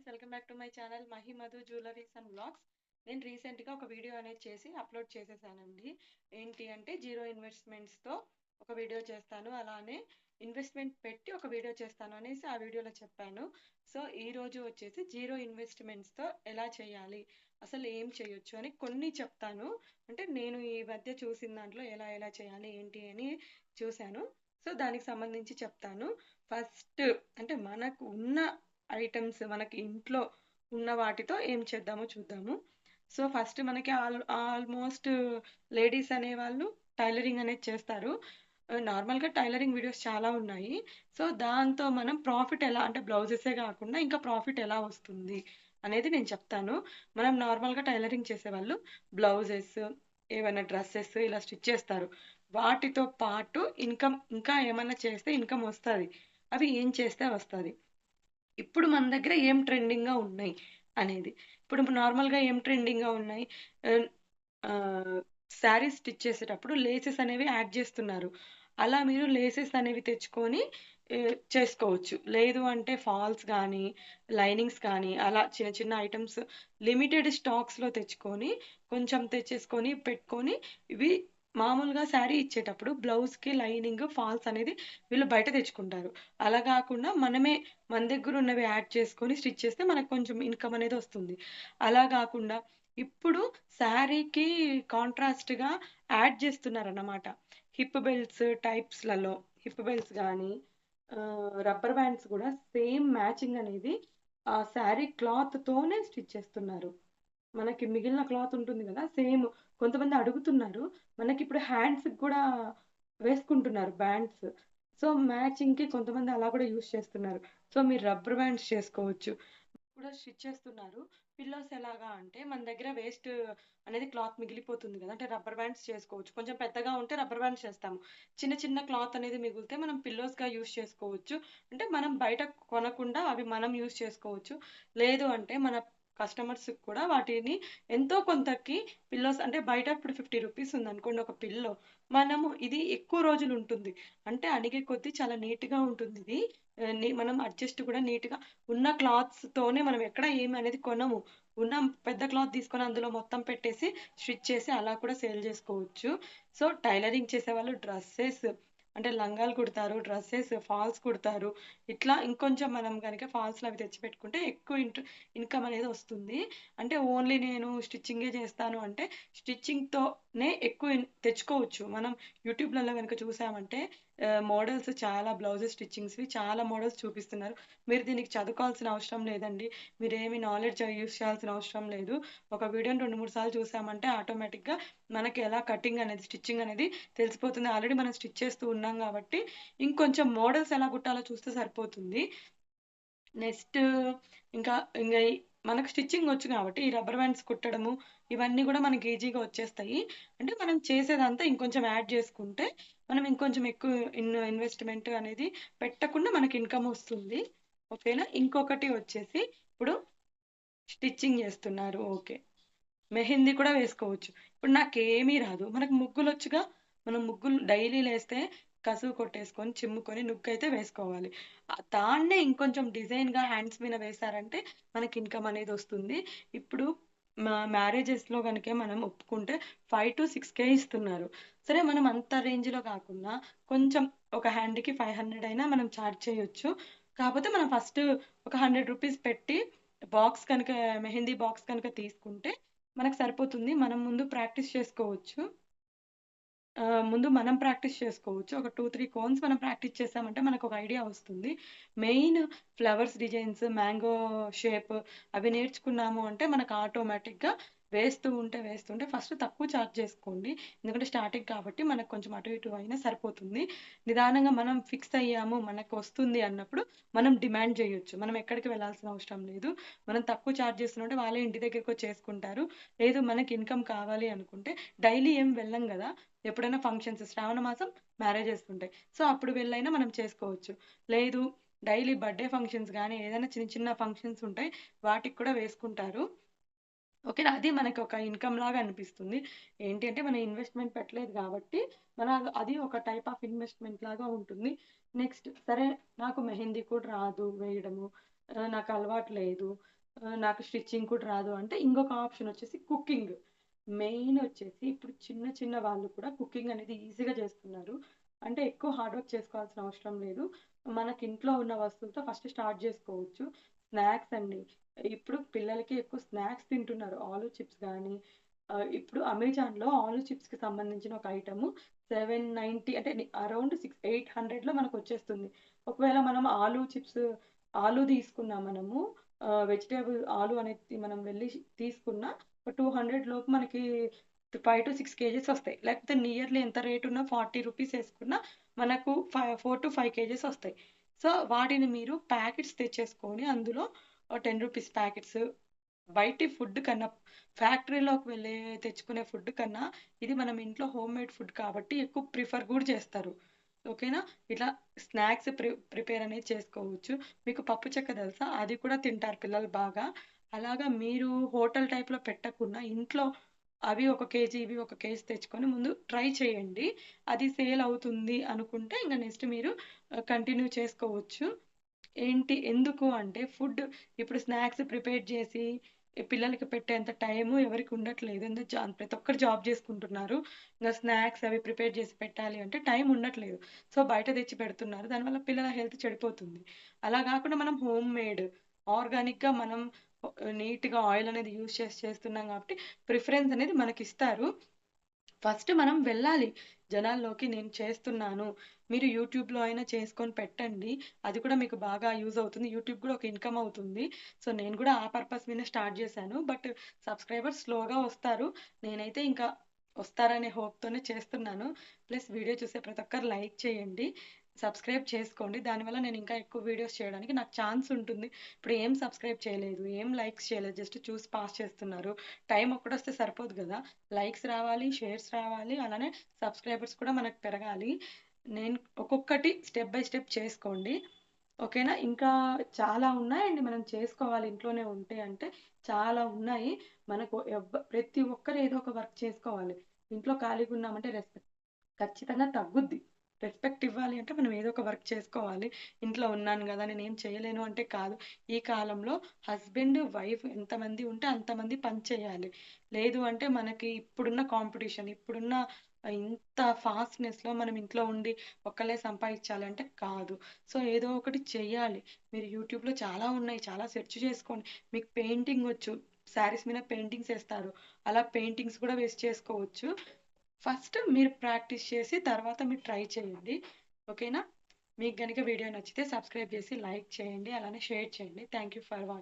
Friends welcome back to my channel Mahi Madhu jewelleries and blogs నేను రీసెంట్గా ఒక video అనేది చేసి అప్లోడ్ చేసేసానండి. ఏంటి అంటే జీరో ఇన్వెస్ట్మెంట్స్తో ఒక వీడియో చేస్తాను. అలానే ఇన్వెస్ట్మెంట్ పెట్టి ఒక వీడియో చేస్తాను అనేసి ఆ వీడియోలో చెప్పాను. సో ఈ రోజు వచ్చేసి జీరో ఇన్వెస్ట్మెంట్స్తో ఎలా చేయాలి అసలు ఏం చేయొచ్చు అని కొన్ని చెప్తాను. అంటే నేను ఈ మధ్య చూసిన దాంట్లో ఎలా ఎలా చేయాలి ఏంటి అని చూశాను. సో దానికి సంబంధించి చెప్తాను. ఫస్ట్ అంటే మనకు ఉన్న ఐటమ్స్ మనకి ఇంట్లో ఉన్న వాటితో ఏం చేద్దామో చూద్దాము. సో ఫస్ట్ మనకి ఆల్ ఆల్మోస్ట్ లేడీస్ అనేవాళ్ళు టైలరింగ్ అనేది చేస్తారు. నార్మల్గా టైలరింగ్ వీడియోస్ చాలా ఉన్నాయి. సో దాంతో మనం ప్రాఫిట్ ఎలా అంటే బ్లౌజెసే కాకుండా ఇంకా ప్రాఫిట్ ఎలా వస్తుంది అనేది నేను చెప్తాను. మనం నార్మల్గా టైలరింగ్ చేసేవాళ్ళు బ్లౌజెస్ ఏమైనా డ్రెస్సెస్ ఇలా స్టిచ్ చేస్తారు. వాటితో పాటు ఇన్కమ్ ఇంకా ఏమైనా చేస్తే ఇన్కమ్ వస్తుంది. అవి ఏం చేస్తే వస్తుంది? ఇప్పుడు మన దగ్గర ఏం ట్రెండింగ్గా ఉన్నాయి అనేది. ఇప్పుడు నార్మల్గా ఏం ట్రెండింగ్గా ఉన్నాయి? శారీస్ స్టిచ్ చేసేటప్పుడు లేసెస్ అనేవి యాడ్ చేస్తున్నారు. అలా మీరు లేసెస్ అనేవి తెచ్చుకొని చేసుకోవచ్చు. లేదు అంటే ఫాల్స్ కానీ లైనింగ్స్ కానీ అలా చిన్న చిన్న ఐటమ్స్ లిమిటెడ్ స్టాక్స్లో తెచ్చుకొని కొంచెం తెచ్చేసుకొని పెట్టుకొని ఇవి మామూలుగా శారీ ఇచ్చేటప్పుడు బ్లౌజ్కి లైనింగ్ ఫాల్స్ అనేది వీళ్ళు బయట తెచ్చుకుంటారు. అలా కాకుండా మనమే మన దగ్గర ఉన్నవి యాడ్ చేసుకొని స్టిచ్ చేస్తే మనకు కొంచెం ఇన్కమ్ అనేది వస్తుంది. అలా కాకుండా ఇప్పుడు శారీకి కాంట్రాస్ట్గా యాడ్ చేస్తున్నారు అన్నమాట హిప్ బెల్ట్స్ టైప్స్లలో హిప్ బెల్ట్స్ కానీ రబ్బర్ బ్యాండ్స్ కూడా సేమ్ మ్యాచింగ్ అనేది ఆ శారీ క్లాత్తోనే స్టిచ్ చేస్తున్నారు. మనకి మిగిలిన క్లాత్ ఉంటుంది కదా సేమ్ కొంతమంది అడుగుతున్నారు మనకి ఇప్పుడు హ్యాండ్స్కి కూడా వేసుకుంటున్నారు బ్యాండ్స్. సో మ్యాచింగ్కి కొంతమంది అలా కూడా యూస్ చేస్తున్నారు. సో మీరు రబ్బర్ బ్యాండ్స్ చేసుకోవచ్చు. కూడా స్టిచ్ చేస్తున్నారు. పిల్లోస్ ఎలాగా అంటే మన దగ్గర వేస్ట్ అనేది క్లాత్ మిగిలిపోతుంది కదా అంటే రబ్బర్ బ్యాండ్స్ చేసుకోవచ్చు. కొంచెం పెద్దగా ఉంటే రబ్బర్ బ్యాండ్స్ చేస్తాము. చిన్న చిన్న క్లాత్ అనేది మిగిలితే మనం పిల్లోస్గా యూస్ చేసుకోవచ్చు. అంటే మనం బయట కొనకుండా అవి మనం యూస్ చేసుకోవచ్చు. లేదు అంటే మన కస్టమర్స్ కూడా వాటిని ఎంతో కొంతకి పిల్లోస్ అంటే బయట ఇప్పుడు ఫిఫ్టీ రూపీస్ ఉంది అనుకోండి ఒక పిల్లో మనము ఇది ఎక్కువ రోజులు ఉంటుంది. అంటే అడిగే కొద్దీ చాలా నీట్గా ఉంటుంది ఇది. మనం అడ్జస్ట్ కూడా నీట్గా ఉన్న క్లాత్స్తోనే మనం ఎక్కడ ఏమి అనేది కొనము. ఉన్న పెద్ద క్లాత్ తీసుకొని అందులో మొత్తం పెట్టేసి స్టిచ్ చేసి అలా కూడా సేల్ చేసుకోవచ్చు. సో టైలరింగ్ చేసే వాళ్ళు డ్రెస్సెస్ అంటే లంగాలు కుడతారు డ్రెస్సెస్ ఫాల్స్ కుడతారు. ఇట్లా ఇంకొంచెం మనం కనుక ఫాల్స్లు అవి తెచ్చిపెట్టుకుంటే ఎక్కువ ఇంట ఇన్కమ్ అనేది వస్తుంది. అంటే ఓన్లీ నేను స్టిచ్చింగే చేస్తాను అంటే స్టిచ్చింగ్తోనే ఎక్కువ తెచ్చుకోవచ్చు. మనం యూట్యూబ్లలో కనుక చూసామంటే మోడల్స్ చాలా బ్లౌజెస్ స్టిచ్చింగ్స్వి చాలా మోడల్స్ చూపిస్తున్నారు. మీరు దీనికి చదువుకోవాల్సిన అవసరం లేదండి. మీరు ఏమి నాలెడ్జ్ యూస్ చేయాల్సిన అవసరం లేదు. ఒక వీడియోని రెండు మూడు సార్లు చూసామంటే ఆటోమేటిక్గా మనకి ఎలా కటింగ్ అనేది స్టిచ్చింగ్ అనేది తెలిసిపోతుంది. ఆల్రెడీ మనం స్టిచ్ చేస్తూ ఉన్నాం కాబట్టి ఇంకొంచెం మోడల్స్ ఎలా కుట్టాలో చూస్తే సరిపోతుంది. నెక్స్ట్ ఇంకా ఇంకా మనకు స్టిచ్చింగ్ వచ్చు కాబట్టి ఈ రబ్బర్ బ్యాండ్స్ కుట్టడము ఇవన్నీ కూడా మనకి ఈజీగా వచ్చేస్తాయి. అంటే మనం చేసేదంతా ఇంకొంచెం యాడ్ చేసుకుంటే మనం ఇంకొంచెం ఎక్కువ ఇన్ ఇన్వెస్ట్మెంట్ అనేది పెట్టకుండా మనకి ఇన్కమ్ వస్తుంది. ఓకేనా? ఇంకొకటి వచ్చేసి ఇప్పుడు స్టిచ్చింగ్ చేస్తున్నారు. ఓకే. మెహందీ కూడా వేసుకోవచ్చు. ఇప్పుడు నాకేమీ రాదు. మనకు ముగ్గులు వచ్చుగా మనం ముగ్గులు డైలీ లేస్తే కసువు కొట్టేసుకొని చిమ్ముకొని నుక్కైతే వేసుకోవాలి. దాన్నే ఇంకొంచెం డిజైన్గా హ్యాండ్స్ మీద వేశారంటే మనకి ఇన్కమ్ అనేది వస్తుంది. ఇప్పుడు మా మ్యారేజెస్లో కనుక మనం ఒప్పుకుంటే ఫైవ్ టు సిక్స్ కే ఇస్తున్నారు. సరే మనం అంత రేంజ్లో కాకుండా కొంచెం ఒక హ్యాండ్కి ఫైవ్ హండ్రెడ్ అయినా మనం ఛార్జ్ చేయొచ్చు. కాకపోతే మనం ఫస్ట్ ఒక హండ్రెడ్ రూపీస్ పెట్టి బాక్స్ కనుక మెహందీ బాక్స్ కనుక తీసుకుంటే మనకు సరిపోతుంది. మనం ముందు ప్రాక్టీస్ చేసుకోవచ్చు. ముందు మనం ప్రాక్టీస్ చేసుకోవచ్చు. ఒక టూ త్రీ కోన్స్ మనం ప్రాక్టీస్ చేసామంటే మనకు ఒక ఐడియా వస్తుంది. Main flowers designs mango shape అవి నేర్చుకున్నాము అంటే మనకు ఆటోమేటిక్గా వేస్తూ ఉంటే వేస్తుంటే ఫస్ట్ తక్కువ ఛార్జ్ చేసుకోండి. ఎందుకంటే స్టార్టింగ్ కాబట్టి మనకు కొంచెం అటు ఇటు అయినా సరిపోతుంది. నిదానంగా మనం ఫిక్స్ అయ్యాము మనకు వస్తుంది అన్నప్పుడు మనం డిమాండ్ చేయొచ్చు. మనం ఎక్కడికి వెళ్ళాల్సిన అవసరం లేదు. మనం తక్కువ ఛార్జ్ చేస్తుంటే వాళ్ళే ఇంటి దగ్గరకు చేసుకుంటారు. లేదు మనకి ఇన్కమ్ కావాలి అనుకుంటే డైలీ ఏం వెళ్ళం కదా. ఎప్పుడైనా ఫంక్షన్స్ శ్రావణ మాసం మ్యారేజెస్ ఉంటాయి. సో అప్పుడు వెళ్ళైనా మనం చేసుకోవచ్చు. లేదు డైలీ బర్త్డే ఫంక్షన్స్ కానీ ఏదైనా చిన్న చిన్న ఫంక్షన్స్ ఉంటాయి. వాటికి కూడా వేసుకుంటారు. ఓకేనా అది మనకి ఒక ఇన్కమ్ లాగా అనిపిస్తుంది ఏంటి అంటే మనం ఇన్వెస్ట్మెంట్ పెట్టలేదు కాబట్టి మన అది ఒక టైప్ ఆఫ్ ఇన్వెస్ట్మెంట్ లాగా ఉంటుంది నెక్స్ట్ సరే నాకు మెహందీ కూడా రాదు వేయడము నాకు అలవాటు లేదు. నాకు స్టిచ్చింగ్ కూడా రాదు అంటే ఇంకొక ఆప్షన్ వచ్చేసి కుకింగ్. మెయిన్ వచ్చేసి ఇప్పుడు చిన్న చిన్న వాళ్ళు కూడా కుకింగ్ అనేది ఈజీగా చేస్తున్నారు. అంటే ఎక్కువ హార్డ్ వర్క్ చేసుకోవాల్సిన అవసరం లేదు. మనకి ఇంట్లో ఉన్న వస్తువులతో ఫస్ట్ స్టార్ట్ చేసుకోవచ్చు. స్నాక్స్ అండి. ఇప్పుడు పిల్లలకి ఎక్కువ స్నాక్స్ తింటున్నారు. ఆలు చిప్స్ కానీ ఇప్పుడు అమెజాన్‌లో ఆలు చిప్స్‌కి సంబంధించిన ఒక ఐటెం సెవెన్ నైన్టీ అంటే అరౌండ్ సిక్స్ ఎయిట్ హండ్రెడ్లో మనకు వచ్చేస్తుంది ఒకవేళ మనం ఆలు చిప్స్ ఆలు తీసుకున్నా మనము వెజిటేబుల్ ఆలు అనేది మనం వెళ్ళి తీసుకున్న ఒక 200 లోపు మనకి ఫైవ్ టు సిక్స్ కేజెస్ వస్తాయి. లేకపోతే నియర్లీ ఎంత రేట్ ఉన్నా 40 రూపీస్ వేసుకున్నా మనకు five four to five kgs వస్తాయి. సో, వాటిని మీరు ప్యాకెట్స్ తెచ్చేసుకొని అందులో టెన్ రూపీస్ ప్యాకెట్స్ బయటి ఫుడ్ కన్నా ఫ్యాక్టరీలోకి వెళ్ళి తెచ్చుకునే ఫుడ్ కన్నా ఇది మనం ఇంట్లో హోమ్ మేడ్ ఫుడ్ కాబట్టి ఎక్కువ ప్రిఫర్ కూడా చేస్తారు. ఓకేనా? ఇట్లా స్నాక్స్ ప్రి ప్రిపేర్ అనేది చేసుకోవచ్చు. మీకు పప్పు చెక్క తెలుసా? అది కూడా తింటారు పిల్లలు బాగా. అలాగా మీరు హోటల్ టైప్‌లో పెట్టకుండా ఇంట్లో అవి ఒక కేజీ, ఇవి ఒక కేజీ తెచ్చుకొని ముందు ట్రై చేయండి. అది సేల్ అవుతుంది అనుకుంటే ఇంకా నెక్స్ట్ మీరు కంటిన్యూ చేసుకోవచ్చు. ఏంటి ఎందుకు అంటే ఫుడ్ ఇప్పుడు స్నాక్స్ ప్రిపేర్ చేసి పిల్లలకి పెట్టేంత టైము ఎవరికి ఉండట్లేదు. ఎందుకు ప్రతి ఒక్కరు జాబ్ చేసుకుంటున్నారు. ఇంకా స్నాక్స్ అవి ప్రిపేర్ చేసి పెట్టాలి అంటే టైం ఉండట్లేదు. సో, బయట తెచ్చి పెడుతున్నారు. దానివల్ల పిల్లల హెల్త్ చెడిపోతుంది. అలా కాకుండా మనం హోమ్ మేడ్ ఆర్గానిక్‌గా మనం నీట్‌గా ఆయిల్ అనేది యూజ్ చేసి చేస్తున్నాం కాబట్టి ప్రిఫరెన్స్ అనేది మనకి ఇస్తారు ఫస్ట్ మనం వెళ్ళాలి జనాల్లోకి నేను చేస్తున్నాను. మీరు యూట్యూబ్‌లో అయినా చేసుకొని పెట్టండి. అది కూడా మీకు బాగా యూజ్ అవుతుంది. యూట్యూబ్ కూడా ఒక ఇన్‌కమ్ అవుతుంది. సో, నేను కూడా ఆ పర్పస్ మీద స్టార్ట్ చేశాను. బట్ సబ్స్క్రైబర్స్ స్లోగా వస్తారు. నేనైతే ఇంకా వస్తారనే హోప్‌తోనే చేస్తున్నాను. ప్లస్ వీడియో చూసే ప్రతి ఒక్కరు లైక్ చేయండి. సబ్స్క్రైబ్ చేసుకోండి. దానివల్ల నేను ఇంకా ఎక్కువ వీడియోస్ చేయడానికి నాకు ఛాన్స్ ఉంటుంది. ఇప్పుడు ఏం సబ్స్క్రైబ్ చేయలేదు. ఏం లైక్స్ చేయలేదు. జస్ట్ చూసి పాస్ చేస్తున్నారు. టైం ఒక్కటొస్తే సరిపోదు కదా లైక్స్ రావాలి, షేర్స్ రావాలి. అలానే సబ్స్క్రైబర్స్ కూడా మనకు పెరగాలి. నేను ఒక్కొక్కటి స్టెప్ బై స్టెప్ చేసుకోండి. ఓకేనా? ఇంకా చాలా ఉన్నాయండి మనం చేసుకోవాలి ఇంట్లోనే ఉంటే అంటే చాలా ఉన్నాయి. మనకు ప్రతి ఒక్కరు ఏదో ఒక వర్క్ చేసుకోవాలి. ఇంట్లో ఖాళీగా ఉన్నామంటే రెస్పెక్ట్ ఖచ్చితంగా తగ్గుద్ది. రెస్పెక్ట్ ఇవ్వాలి అంటే మనం ఏదో ఒక వర్క్ చేసుకోవాలి. ఇంట్లో ఉన్నాను కదా నేను ఏం చేయలేను అంటే కాదు. ఈ కాలంలో హస్బెండ్, వైఫ్ ఎంతమంది ఉంటే అంతమంది పని చేయాలి. లేదు అంటే మనకి ఇప్పుడున్న కాంపిటీషన్, ఇప్పుడున్న ఇంత ఫాస్ట్‌నెస్‌లో మనం ఇంట్లో ఉండి ఒక్కలే సంపాదించాలంటే కాదు. సో, ఏదో ఒకటి చేయాలి మీరు యూట్యూబ్‌లో చాలా ఉన్నాయి. చాలా సెర్చ్ చేసుకోండి. మీకు పెయింటింగ్ వచ్చు. శారీస్ మీద పెయింటింగ్స్ వేస్తారు అలా పెయింటింగ్స్ కూడా వేస్ట్ చేసుకోవచ్చు. ఫస్ట్ మీరు ప్రాక్టీస్ చేసి తర్వాత మీరు ట్రై చేయండి. ఓకేనా? మీకు గనుక వీడియో నచ్చితే సబ్స్క్రైబ్ చేసి లైక్ చేయండి. అలానే షేర్ చేయండి. Thank you for watching.